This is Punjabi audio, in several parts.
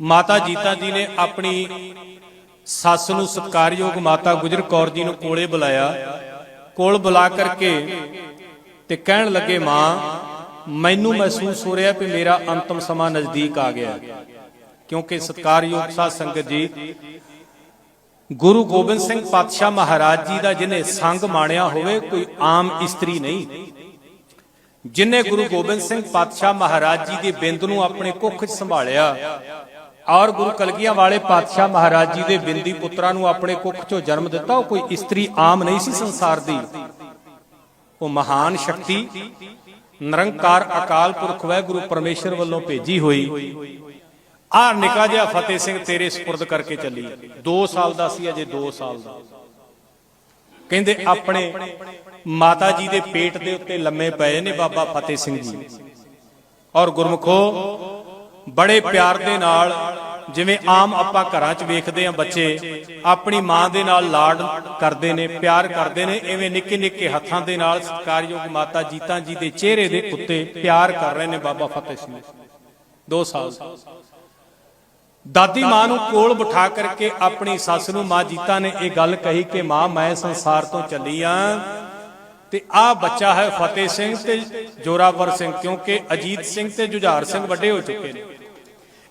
ਮਾਤਾ ਜੀਤਾ ਜੀ ਨੇ ਆਪਣੀ ਸੱਸ ਨੂੰ ਸਤਕਾਰਯੋਗ ਮਾਤਾ ਗੁਜਰ ਕੌਰ ਜੀ ਨੂੰ ਕੋਲੇ ਬੁਲਾਇਆ। ਕੋਲ ਬੁਲਾ ਕਰਕੇ ਤੇ ਕਹਿਣ ਲੱਗੇ, ਮਾਂ, ਮੈਨੂੰ ਮਹਿਸੂਸ ਹੋ ਰਿਹਾ ਕਿ ਮੇਰਾ ਅੰਤਮ ਸਮਾਂ ਨਜ਼ਦੀਕ ਆ ਗਿਆ। ਕਿਉਂਕਿ ਸਤਕਾਰਯੋਗ ਸਾਧ ਸੰਗਤ ਜੀ, ਗੁਰੂ ਗੋਬਿੰਦ ਸਿੰਘ ਪਾਤਸ਼ਾਹ ਮਹਾਰਾਜ ਜੀ ਦਾ ਜਿਹਨੇ ਸੰਗ ਮਾਣਿਆ ਹੋਵੇ, ਕੋਈ ਆਮ ਇਸਤਰੀ ਨਹੀਂ। ਜਿਨੇ ਗੁਰੂ ਗੋਬਿੰਦ ਸਿੰਘ ਪਾਤਸ਼ਾਹ ਮਹਾਰਾਜ ਜੀ ਦੀ ਬਿੰਦ ਨੂੰ ਆਪਣੇ ਕੁੱਖ 'ਚ ਸੰਭਾਲਿਆ ਔਰ ਗੁਰੂ ਕਲਗੀਆਂ ਵਾਲੇ ਪਾਤਸ਼ਾਹ ਮਹਾਰਾਜ ਜੀ ਦੇ ਬਿੰਦੀ ਪੁੱਤਰਾਂ ਨੂੰ ਆਪਣੇ ਕੁੱਖ 'ਚੋਂ ਜਨਮ ਦਿੱਤਾ, ਉਹ ਕੋਈ ਇਸਤਰੀ ਆਮ ਨਹੀਂ ਸੀ ਸੰਸਾਰ ਦੀ। ਉਹ ਮਹਾਨ ਸ਼ਕਤੀ, ਨਿਰੰਕਾਰ ਅਕਾਲ ਪੁਰਖ ਵਾਹਿਗੁਰੂ ਪਰਮੇਸ਼ਰ ਵੱਲੋਂ ਭੇਜੀ ਹੋਈ। ਆਹ ਨਿਕਾ ਜਿਹਾ ਫਤਿਹ ਸਿੰਘ ਤੇਰੇ ਸਪੁਰਦ ਕਰਕੇ ਚੱਲੀ। 2 ਸਾਲ ਦਾ ਸੀ, ਅਜੇ 2 ਸਾਲ ਦਾ। ਕਹਿੰਦੇ, ਆਪਣੇ ਮਾਤਾ ਜੀ ਦੇ ਪੇਟ ਦੇ ਉੱਤੇ ਲੰਮੇ ਪਏ ਨੇ ਬਾਬਾ ਫਤਿਹ ਸਿੰਘ ਜੀ। ਔਰ ਗੁਰਮਖੋ ਬੜੇ ਪਿਆਰ ਦੇ ਨਾਲ, ਜਿਵੇਂ ਆਮ ਆਪਾਂ ਘਰਾਂ 'ਚ ਵੇਖਦੇ ਆ ਬੱਚੇ, ਆਪਣੀ ਮਾਂ ਦੇ ਨਾਲ ਲਾਡ ਕਰਦੇ ਨੇ, ਪਿਆਰ ਕਰਦੇ ਨੇ, ਐਵੇਂ ਨਿੱਕੇ ਨਿੱਕੇ ਹੱਥਾਂ ਦੇ ਨਾਲ ਸਤਿਕਾਰਯੋਗ ਮਾਤਾ ਜੀਤਾ ਜੀ ਦੇ ਚਿਹਰੇ ਦੇ ਉੱਤੇ ਪਿਆਰ ਕਰ ਰਹੇ ਨੇ ਬਾਬਾ ਫਤਿਹ ਸਿੰਘ। 2 ਸਾਲ। ਦਾਦੀ ਮਾਂ ਨੂੰ ਕੋਲ ਬਿਠਾ ਕਰਕੇ ਆਪਣੀ ਸੱਸ ਨੂੰ ਮਾਂ ਜੀਤਾ ਨੇ ਇਹ ਗੱਲ ਕਹੀ ਕਿ ਮਾਂ, ਮੈਂ ਸੰਸਾਰ ਤੋਂ ਚੱਲੀ ਆ। ਤੇ ਆ ਬੱਚਾ ਹੈ ਫਤਿਹ ਸਿੰਘ ਤੇ ਜੋਰਾਵਰ ਸਿੰਘ, ਕਿਉਂਕਿ ਅਜੀਤ ਸਿੰਘ ਤੇ ਜੁਝਾਰ ਸਿੰਘ ਵੱਡੇ ਹੋ ਚੁੱਕੇ ਨੇ।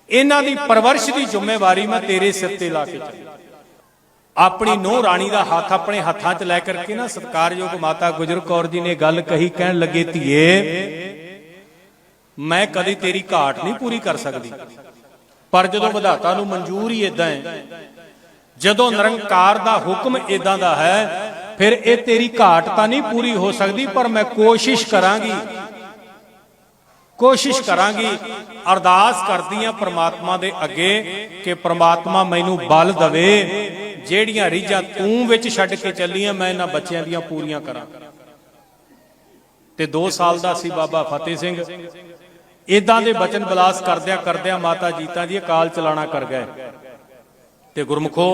ਇਹਨਾਂ ਦੀ ਪਰਵਰਿਸ਼ ਦੀ ਜ਼ਿੰਮੇਵਾਰੀ ਮੈਂ ਤੇਰੇ ਸਿਰ ਤੇ ਲਾ ਕੇ ਚੱਲੀ। ਆਪਣੀ ਨੂੰਹ ਰਾਣੀ ਦਾ ਹੱਥ ਆਪਣੇ ਹੱਥਾਂ 'ਚ ਲੈ ਕਰਕੇ ਨਾ ਸਤਕਾਰਯੋਗ ਮਾਤਾ ਗੁਜਰ ਕੌਰ ਜੀ ਨੇ ਗੱਲ ਕਹੀ, ਕਹਿਣ ਲੱਗੇ, ਧੀਏ, ਮੈਂ ਕਦੀ ਤੇਰੀ ਘਾਟ ਨਹੀਂ ਪੂਰੀ ਕਰ ਸਕਦੀ। ਪਰ ਜਦੋਂ ਵਿਧਾਤਾ ਨੂੰ ਮਨਜ਼ੂਰ ਹੀ ਇਦਾਂ ਹੈ, ਜਦੋਂ ਨਿਰੰਕਾਰ ਦਾ ਹੁਕਮ ਇਦਾਂ ਦਾ ਹੈ ਫਿਰ ਇਹ ਤੇਰੀ ਘਾਟ ਤਾਂ ਨਹੀਂ ਪੂਰੀ ਹੋ ਸਕਦੀ, ਪਰ ਮੈਂ ਕੋਸ਼ਿਸ਼ ਕਰਾਂਗੀ। ਕੋਸ਼ਿਸ਼ ਕਰਾਂਗੀ, ਅਰਦਾਸ ਕਰਦੀ ਆ ਪ੍ਰਮਾਤਮਾ ਦੇ ਅੱਗੇ ਕਿ ਪ੍ਰਮਾਤਮਾ ਮੈਨੂੰ ਬਲ ਦਵੇ, ਜਿਹੜੀਆਂ ਰੀਝਾਂ ਤੂੰ ਵਿੱਚ ਛੱਡ ਕੇ ਚੱਲੀਆਂ, ਮੈਂ ਇਹਨਾਂ ਬੱਚਿਆਂ ਦੀਆਂ ਪੂਰੀਆਂ ਕਰਾਂ। ਤੇ 2 ਸਾਲ ਦਾ ਸੀ ਬਾਬਾ ਫਤਿਹ ਸਿੰਘ। ਇਦਾਂ ਦੇ ਬਚਨ ਬਲਾਸ ਕਰਦਿਆਂ ਕਰਦਿਆਂ ਮਾਤਾ ਜੀਤਾ ਜੀ ਅਕਾਲ ਚਲਾਣਾ ਕਰ ਗਏ। ਤੇ ਗੁਰਮਖੋ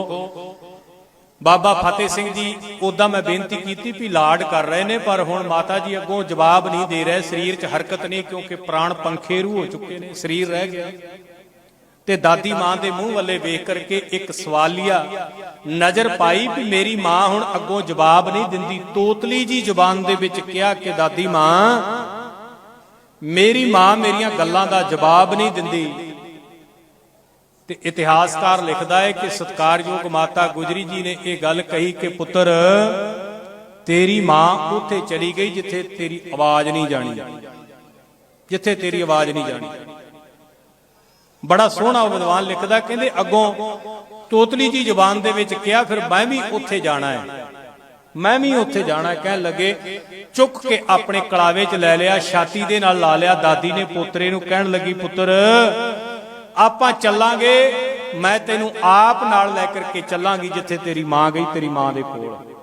ਬਾਬਾ ਫਤਿਹ ਸਿੰਘ ਜੀ ਉਦਾਂ ਮੈਂ ਬੇਨਤੀ ਕੀਤੀ ਵੀ ਲਾਡ ਕਰ ਰਹੇ ਨੇ, ਪਰ ਹੁਣ ਮਾਤਾ ਜੀ ਅੱਗੋਂ ਜਵਾਬ ਨਹੀਂ ਦੇ ਰਹੇ, ਸਰੀਰ 'ਚ ਹਰਕਤ ਨਹੀਂ, ਕਿਉਂਕਿ ਪ੍ਰਾਣ ਪੰਖੇਰੂ ਹੋ ਚੁੱਕੇ ਨੇ, ਸਰੀਰ ਰਹਿ ਗਿਆ। ਤੇ ਦਾਦੀ ਮਾਂ ਦੇ ਮੂੰਹ ਵੱਲੇ ਵੇਖ ਕਰਕੇ ਇੱਕ ਸਵਾਲੀਆ ਨਜ਼ਰ ਪਾਈ ਵੀ ਮੇਰੀ ਮਾਂ ਹੁਣ ਅੱਗੋਂ ਜਵਾਬ ਨਹੀਂ ਦਿੰਦੀ। ਤੋਤਲੀ ਜੀ ਜ਼ੁਬਾਨ ਦੇ ਵਿੱਚ ਕਿਹਾ ਕਿ, ਦਾਦੀ ਮਾਂ, ਮੇਰੀ ਮਾਂ ਮੇਰੀਆਂ ਗੱਲਾਂ ਦਾ ਜਵਾਬ ਨਹੀਂ ਦਿੰਦੀ ਤੇ ਇਤਿਹਾਸਕਾਰ ਲਿਖਦਾ ਹੈ ਕਿ ਸਤਕਾਰਯੋਗ ਮਾਤਾ ਗੁਜਰੀ ਜੀ ਨੇ ਇਹ ਗੱਲ ਕਹੀ ਕਿ ਪੁੱਤਰ, ਤੇਰੀ ਮਾਂ ਉੱਥੇ ਚਲੀ ਗਈ ਜਿੱਥੇ ਤੇਰੀ ਆਵਾਜ਼ ਨਹੀਂ ਜਾਣੀ। ਜਿੱਥੇ ਤੇਰੀ ਆਵਾਜ਼ ਨਹੀਂ ਜਾਣੀ। ਬੜਾ ਸੋਹਣਾ ਵਿਦਵਾਨ ਲਿਖਦਾ, ਕਹਿੰਦੇ ਅੱਗੋਂ ਤੋਤਲੀ ਜੀ ਜ਼ੁਬਾਨ ਦੇ ਵਿੱਚ ਕਿਹਾ, ਫਿਰ ਮੈਂ ਵੀ ਉੱਥੇ ਜਾਣਾ ਹੈ। ਮੈਂ ਵੀ ਉੱਥੇ ਜਾਣਾ ਕਹਿਣ ਲੱਗੇ, ਚੁੱਕ ਕੇ ਆਪਣੇ ਕਲਾਵੇ 'ਚ ਲੈ ਲਿਆ, ਛਾਤੀ ਦੇ ਨਾਲ ਲਾ ਲਿਆ। ਦਾਦੀ ਨੇ ਪੋਤਰੇ ਨੂੰ ਕਹਿਣ ਲੱਗੀ, ਪੁੱਤਰ ਆਪਾਂ ਚੱਲਾਂਗੇ, ਮੈਂ ਤੈਨੂੰ ਆਪ ਨਾਲ ਲੈ ਕਰਕੇ ਚੱਲਾਂਗੀ ਜਿੱਥੇ ਤੇਰੀ ਮਾਂ ਗਈ, ਤੇਰੀ ਮਾਂ ਦੇ ਕੋਲ।